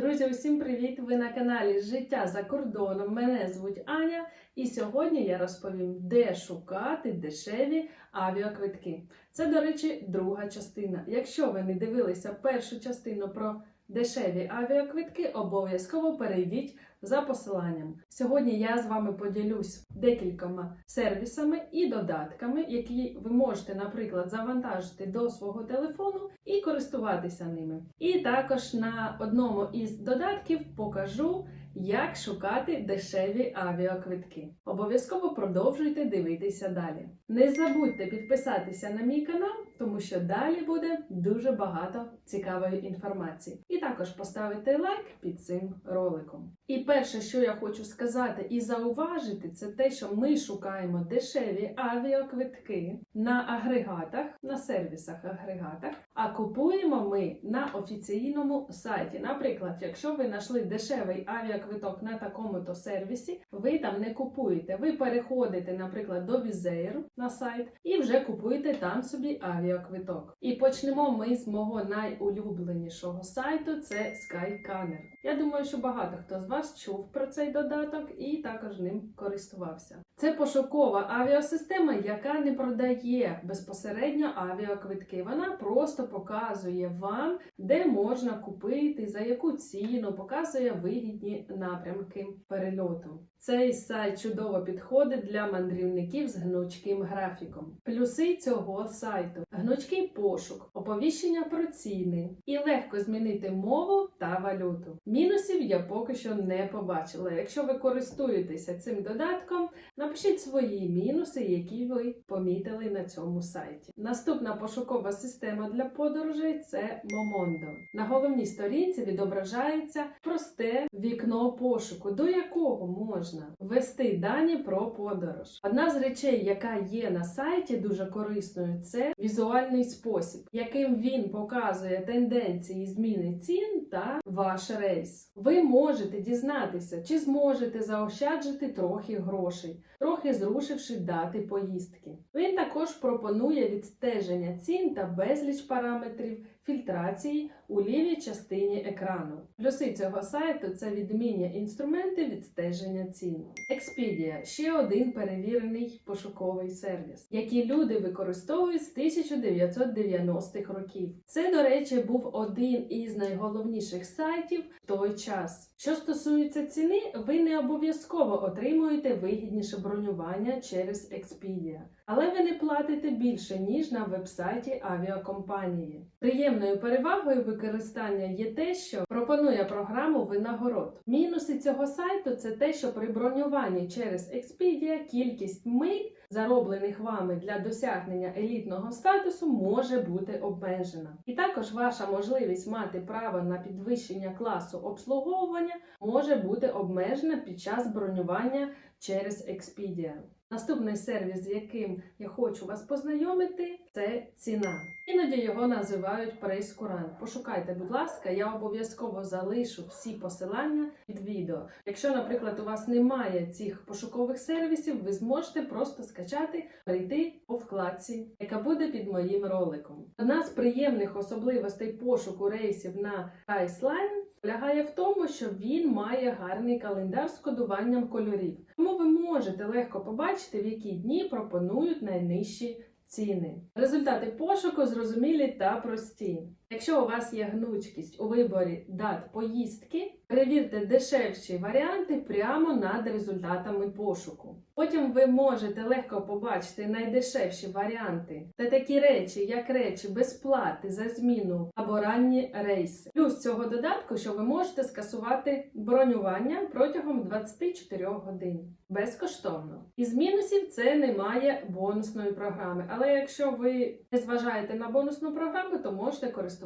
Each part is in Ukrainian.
Друзі, усім привіт! Ви на каналі Життя за кордоном. Мене звуть Аня, і сьогодні я розповім, де шукати дешеві авіаквитки. Це, до речі, друга частина. Якщо ви не дивилися першу частину про дешеві авіаквитки, обов'язково перейдіть за посиланням. Сьогодні я з вами поділюсь декількома сервісами і додатками, які ви можете, наприклад, завантажити до свого телефону і користуватися ними. І також на одному із додатків покажу, як шукати дешеві авіаквитки. Обов'язково продовжуйте дивитися далі. Не забудьте підписатися на мій канал, тому що далі буде дуже багато цікавої інформації. І також поставити лайк під цим роликом. І перше, що я хочу сказати і зауважити, це те, що ми шукаємо дешеві авіаквитки на агрегатах, на сервісах агрегатах, а купуємо ми на офіційному сайті. Наприклад, якщо ви знайшли дешевий авіаквиток на такому-то сервісі, ви там не купуєте. Ви переходите, наприклад, до Візеєр на сайт і вже купуєте там собі авіаквиток. І почнемо ми з мого найулюбленішого сайту це Skycanner. Я думаю, що багато хто з вас чув про цей додаток і також ним користувався. Це пошукова авіасистема, яка не продає безпосередньо авіаквитки. Вона просто показує вам, де можна купити, за яку ціну, показує вигідні напрямки перельоту. Цей сайт чудово підходить для мандрівників з гнучким графіком. Плюси цього сайту: гнучкий пошук, оповіщення про ціни і легко змінити мову та валюту. Мінусів я поки що не побачила. Якщо ви користуєтеся цим додатком, напишіть свої мінуси, які ви помітили на цьому сайті. Наступна пошукова система для подорожей це Momondo. На головній сторінці відображається просте вікно пошуку, до якого можна ввести дані про подорож. Одна з речей, яка є на сайті дуже корисною, це візуальний спосіб, яким він показує тенденції зміни цін та ваш рейс. Ви можете дізнатися, чи зможете заощаджити трохи грошей, трохи зрушивши дати поїздки. Він також пропонує відстеження цін та безліч параметрів фільтрації у лівій частині екрану. Плюси цього сайту це відмінні інструменти відстеження цін. Expedia – ще один перевірений пошуковий сервіс, який люди використовують з 1990-х років. Це, до речі, був один із найголовніших сайтів в той час. Що стосується ціни, ви не обов'язково отримуєте вигідніше бронювання через Expedia. Але ви не платите більше, ніж на вебсайті авіакомпанії. Приємною перевагою використання є те, що пропонує програму винагород. Мінуси цього сайту це те, що при бронюванні через Expedia кількість мить, зароблених вами для досягнення елітного статусу, може бути обмежена. І також ваша можливість мати право на підвищення класу обслуговування може бути обмежена під час бронювання через Expedia. Наступний сервіс, з яким я хочу вас познайомити, це ціна. Іноді його називають прейскурант. Пошукайте, будь ласка, я обов'язково залишу всі посилання під відео. Якщо, наприклад, у вас немає цих пошукових сервісів, ви зможете просто скачати, перейти по вкладці, яка буде під моїм роликом. Одна з приємних особливостей пошуку рейсів на Priceline полягає в тому, що він має гарний календар з кодуванням кольорів. Тому ви можете легко побачити, в які дні пропонують найнижчі ціни. Результати пошуку зрозумілі та прості. Якщо у вас є гнучкість у виборі дат поїздки, перевірте дешевші варіанти прямо над результатами пошуку. Потім ви можете легко побачити найдешевші варіанти та такі речі, як речі безплати за зміну або ранні рейси. Плюс цього додатку, що ви можете скасувати бронювання протягом 24 годин безкоштовно. Із мінусів це немає бонусної програми. Але якщо ви не зважаєте на бонусну програму, то можете користуватися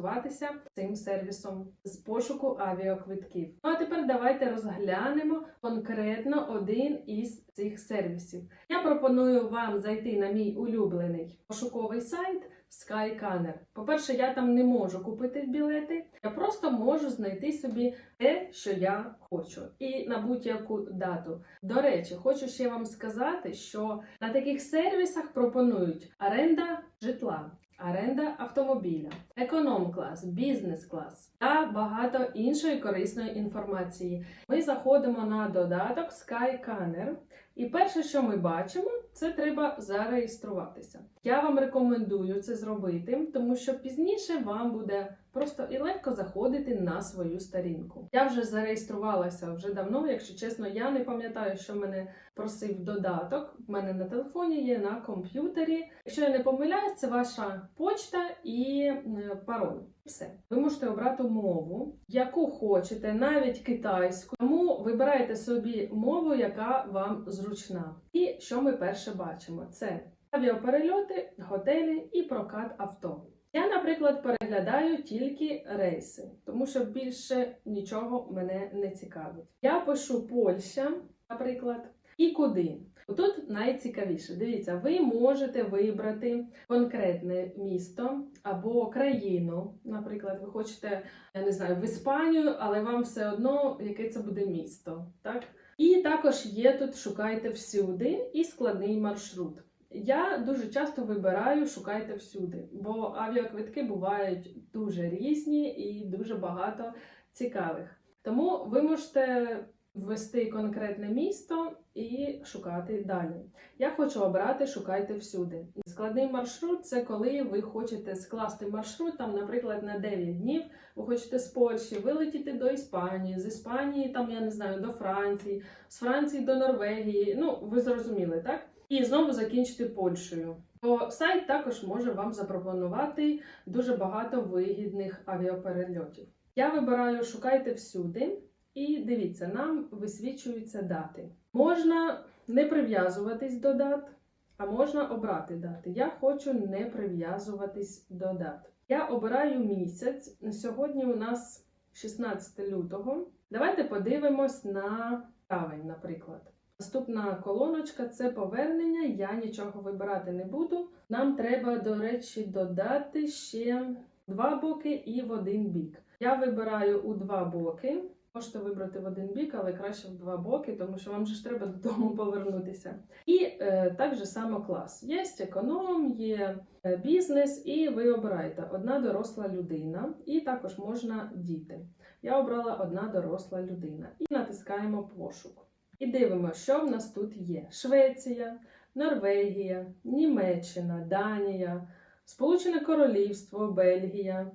цим сервісом з пошуку авіаквитків. Ну а тепер давайте розглянемо конкретно один із цих сервісів. Я пропоную вам зайти на мій улюблений пошуковий сайт. Skycanner. По-перше, я там не можу купити білети, я просто можу знайти собі те, що я хочу, і на будь-яку дату. До речі, хочу ще вам сказати, що на таких сервісах пропонують оренда житла. Оренда автомобіля, економ-клас, бізнес-клас та багато іншої корисної інформації. Ми заходимо на додаток SkyCanner, і перше, що ми бачимо, це треба зареєструватися. Я вам рекомендую це зробити, тому що пізніше вам буде просто і легко заходити на свою сторінку. Я вже зареєструвалася вже давно, якщо чесно, я не пам'ятаю, що мене просив додаток. У мене на телефоні є на комп'ютері. Якщо я не помиляюсь, це ваша почта і е, пароль. Все. Ви можете обрати мову, яку хочете, навіть китайську. Тому вибирайте собі мову, яка вам зручна. І що ми перше бачимо? Це авіаперельоти, готелі і прокат авто. Я, наприклад, переглядаю тільки рейси, тому що більше нічого мене не цікавить. Я пишу Польща, наприклад, і куди. Тут найцікавіше. Дивіться, ви можете вибрати конкретне місто або країну. Наприклад, ви хочете, я не знаю, в Іспанію, але вам все одно, яке це буде місто. Так? І також є тут шукайте всюди і складний маршрут. Я дуже часто вибираю шукайте всюди, бо авіаквитки бувають дуже різні і дуже багато цікавих. Тому ви можете ввести конкретне місто і шукати далі. Я хочу обрати шукайте всюди. Складний маршрут це коли ви хочете скласти маршрут, там, наприклад, на 9 днів. Ви хочете з Польщі вилетіти до Іспанії, з Іспанії, там я не знаю, до Франції, з Франції до Норвегії. Ну, ви зрозуміли, так? І знову закінчити Польщею. То сайт також може вам запропонувати дуже багато вигідних авіаперельотів. Я вибираю шукайте всюди. І дивіться, нам висвічуються дати. Можна не прив'язуватись до дат, а можна обрати дати. Я хочу не прив'язуватись до дат. Я обираю місяць. Сьогодні у нас 16 лютого. Давайте подивимось на травень, наприклад. Наступна колоночка це повернення. Я нічого вибирати не буду. Нам треба, до речі, додати ще два боки і в один бік. Я вибираю у два боки. Можете вибрати в один бік, але краще в два боки, тому що вам же ж треба додому повернутися. І е, так же само клас. Є економ, є е, бізнес, і ви обираєте одна доросла людина, і також можна діти. Я обрала одна доросла людина. І натискаємо пошук. І дивимося, що в нас тут є: Швеція, Норвегія, Німеччина, Данія, Сполучене Королівство, Бельгія.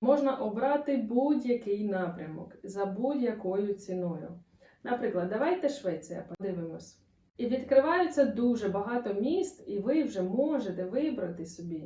Можна обрати будь-який напрямок за будь-якою ціною. Наприклад, давайте Швеція, подивимось. І відкриваються дуже багато міст, і ви вже можете вибрати собі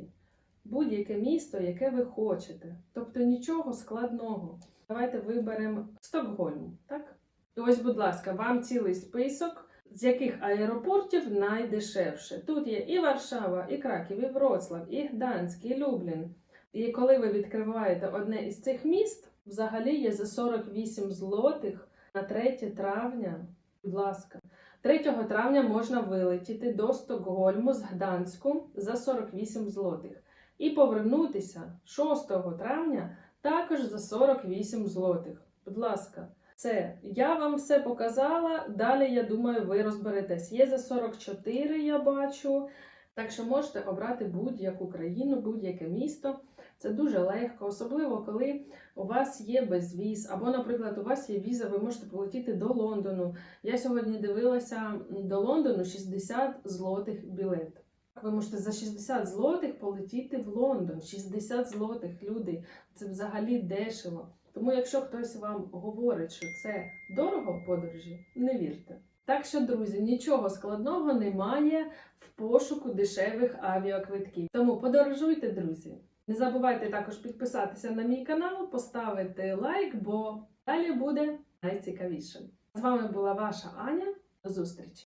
будь-яке місто, яке ви хочете. Тобто нічого складного. Давайте виберемо Стокгольм, так? І ось, будь ласка, вам цілий список, з яких аеропортів найдешевше. Тут є і Варшава, і Краків, і Вроцлав, і Гданськ, і Люблін. І коли ви відкриваєте одне із цих міст, взагалі є за 48 злотих на 3 травня. Будь ласка, 3 травня можна вилетіти до Стокгольму з Гданську за 48 злотих. І повернутися 6 травня також за 48 злотих. Будь ласка, все, я вам все показала. Далі, я думаю, ви розберетесь. Є за 44, я бачу. Так що можете обрати будь-яку країну, будь-яке місто. Це дуже легко, особливо коли у вас є безвіз, або, наприклад, у вас є віза, ви можете полетіти до Лондону. Я сьогодні дивилася до Лондону 60 злотих білет. Ви можете за 60 злотих полетіти в Лондон. 60 злотих люди. Це взагалі дешево. Тому, якщо хтось вам говорить, що це дорого в подорожі, не вірте. Так що, друзі, нічого складного немає в пошуку дешевих авіаквитків. Тому подорожуйте, друзі. Не забувайте також підписатися на мій канал, поставити лайк, бо далі буде найцікавіше. З вами була ваша Аня. До зустрічі!